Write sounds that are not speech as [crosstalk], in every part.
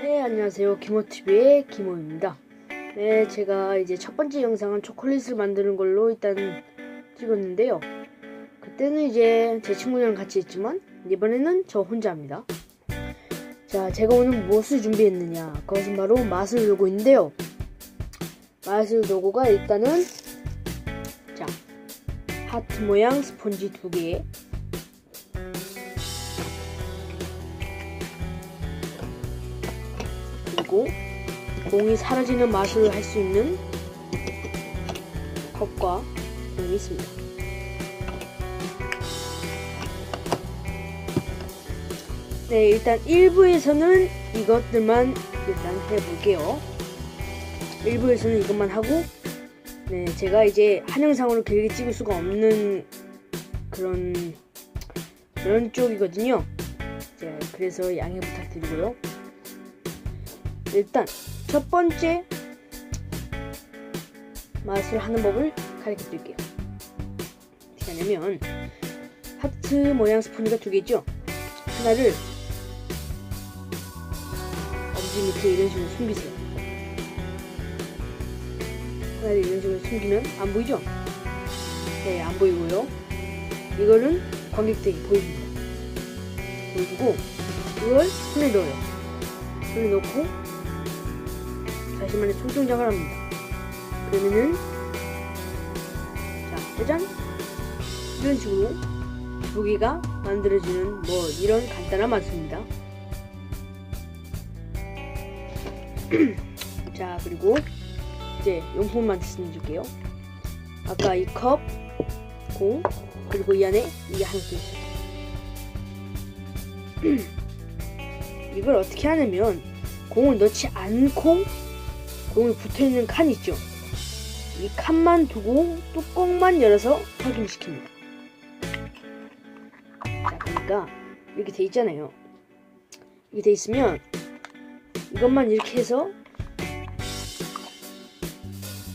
네, 안녕하세요. 김호TV의 김호입니다. 네, 제가 이제 첫 번째 영상은 초콜릿을 만드는 걸로 일단 찍었는데요. 그때는 이제 제 친구들이랑 같이 했지만, 이번에는 저 혼자 합니다. 자, 제가 오늘 무엇을 준비했느냐. 그것은 바로 마술 로고인데요. 마술 로고가 일단은, 자, 하트 모양 스펀지 두 개, 그리고 공이 사라지는 맛을 할 수 있는 컵과 공이 있습니다. 네, 일단 1부에서는 이것들만 일단 해볼게요. 1부에서는 이것만 하고, 네, 제가 이제 한 영상으로 길게 찍을 수가 없는 그런, 그런 쪽이거든요. 네, 그래서 양해 부탁드리고요. 일단 첫 번째 맛을 하는 법을 가르쳐 드릴게요. 어떻게 하냐면 하트 모양 스푼이가 두개 있죠? 하나를 엄지 밑에 이런 식으로 숨기세요. 하나를 이런 식으로 숨기면 안 보이죠? 네, 안 보이고요. 이거는 관객들이 보입니다. 보여주고 이걸 손에 넣어요. 손에 넣고 자신만의 손동작을 합니다. 그러면은 자 짜잔 이런 식으로 두 개가 만들어지는 뭐 이런 간단한 맛입니다. [clears throat] 자 그리고 이제 용품 만들어줄게요. 아까 이 컵, 공 그리고 이 안에 이게 하나 더 있어요. 이걸 어떻게 하냐면 공을 넣지 않고 공이 붙어있는 칸 있죠? 이 칸만 두고 뚜껑만 열어서 확인시킵니다. 자, 그러니까 이렇게 돼 있잖아요. 이렇게 돼 있으면 이것만 이렇게 해서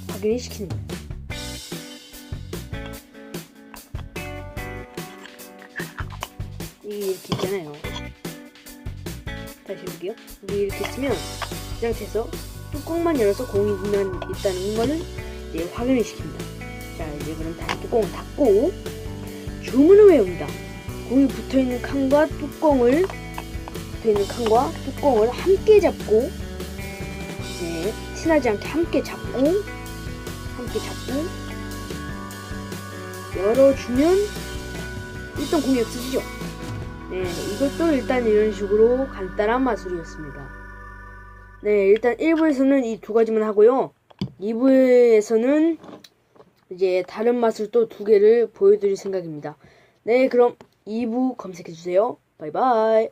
확인을 거예요. 이게 이렇게 있잖아요. 다시 볼게요. 이렇게 있으면 이 상태에서 뚜껑만 열어서 공이 있는, 있다는 거는 이제 확인을 시킵니다. 자, 이제 그럼 다시 뚜껑을 닫고 주문을 외웁니다. 공이 붙어 있는 칸과 뚜껑을 붙어 있는 칸과 뚜껑을 함께 잡고 이제 티나지 않게 함께 잡고 함께 잡고 열어주면 일단 공이 없어지죠. 네, 이것도 일단 이런 식으로 간단한 마술이었습니다. 네, 일단 1부에서는 이 두 가지만 하고요. 2부에서는 이제 다른 맛을 또 두 개를 보여드릴 생각입니다. 네, 그럼 2부 검색해주세요. 바이바이.